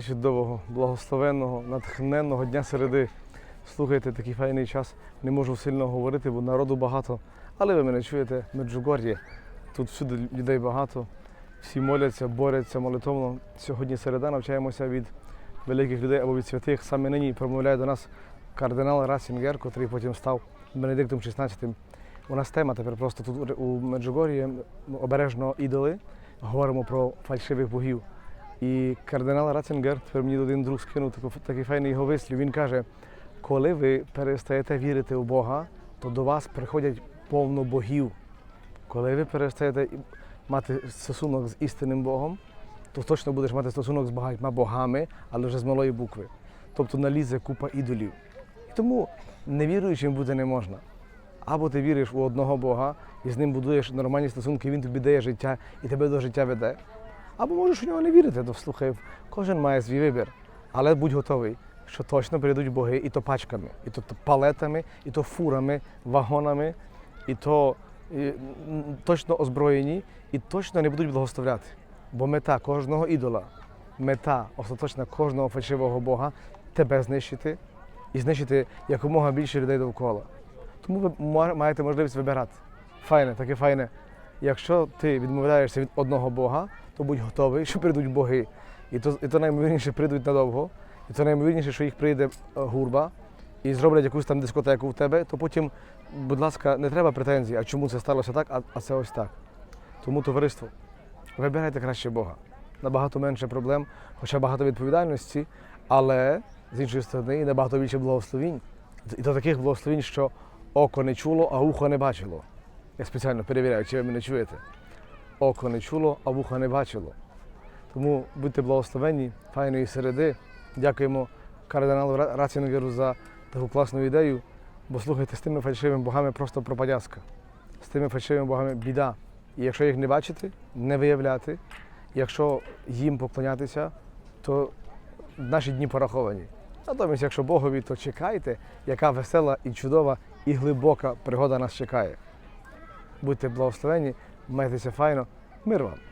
пречудового, благословенного, натхненного дня середи. Слухайте, такий файний час. Не можу сильно говорити, бо народу багато. Але ви мене чуєте, Меджугор'є. Тут всюди людей багато. Всі моляться, борються молитовно. Сьогодні середа навчаємося від великих людей або від святих. Саме нині промовляє до нас кардинал Расінгер, котрий потім став Бенедиктом XVI. У нас тема тепер просто тут у Меджугор'ї обережно ідоли. Говоримо про фальшивих богів. І кардинал Ратцингер, тепер мені один друг скинув такий файний його вислів. Він каже: коли ви перестаєте вірити в Бога, то до вас приходять повно богів. Коли ви перестаєте мати стосунок з істинним Богом, то точно будеш мати стосунок з багатьма богами, але вже з малої букви. Тобто налізе купа ідолів. І тому невіруючим бути не можна. Або ти віриш у одного Бога і з ним будуєш нормальні стосунки, він тобі дає життя і тебе до життя веде. Або можеш у нього не вірити, то слухай, кожен має свій вибір. Але будь готовий, що точно прийдуть боги і то пачками, і то палетами, і то фурами, вагонами, і то і, точно озброєні, і точно не будуть благословляти. Бо мета кожного ідола, мета остаточна кожного фальшивого Бога тебе знищити і знищити якомога більше людей довкола. Тому ви маєте можливість вибирати. Файне, таке файне. Якщо ти відмовляєшся від одного Бога, то будь готовий, що прийдуть боги. І то, і то наймовірніше прийдуть надовго, і то наймовірніше, що їх прийде е, гурба і зроблять якусь там дискотеку в тебе, то потім, будь ласка, не треба претензій, а чому це сталося так, а, а це ось так. Тому товариство, вибирайте краще Бога. Набагато менше проблем, хоча багато відповідальності, але з іншої сторони і набагато більше благословінь. І до таких благословінь, що око не чуло, а ухо не бачило. Я спеціально перевіряю, чи ви мене чуєте. Око не чуло, а вухо не бачило. Тому будьте благословенні, файної середи. Дякуємо кардиналу Ра- Рацінгеру за таку класну ідею. Бо слухайте, з тими фальшивими богами просто пропадязка. З тими фальшивими богами біда. І якщо їх не бачити, не виявляти, якщо їм поклонятися, то наші дні пораховані. Натомість, якщо Богові, то чекайте, яка весела і чудова і глибока пригода нас чекає. Будьте благословені, майтеся файно, мир вам!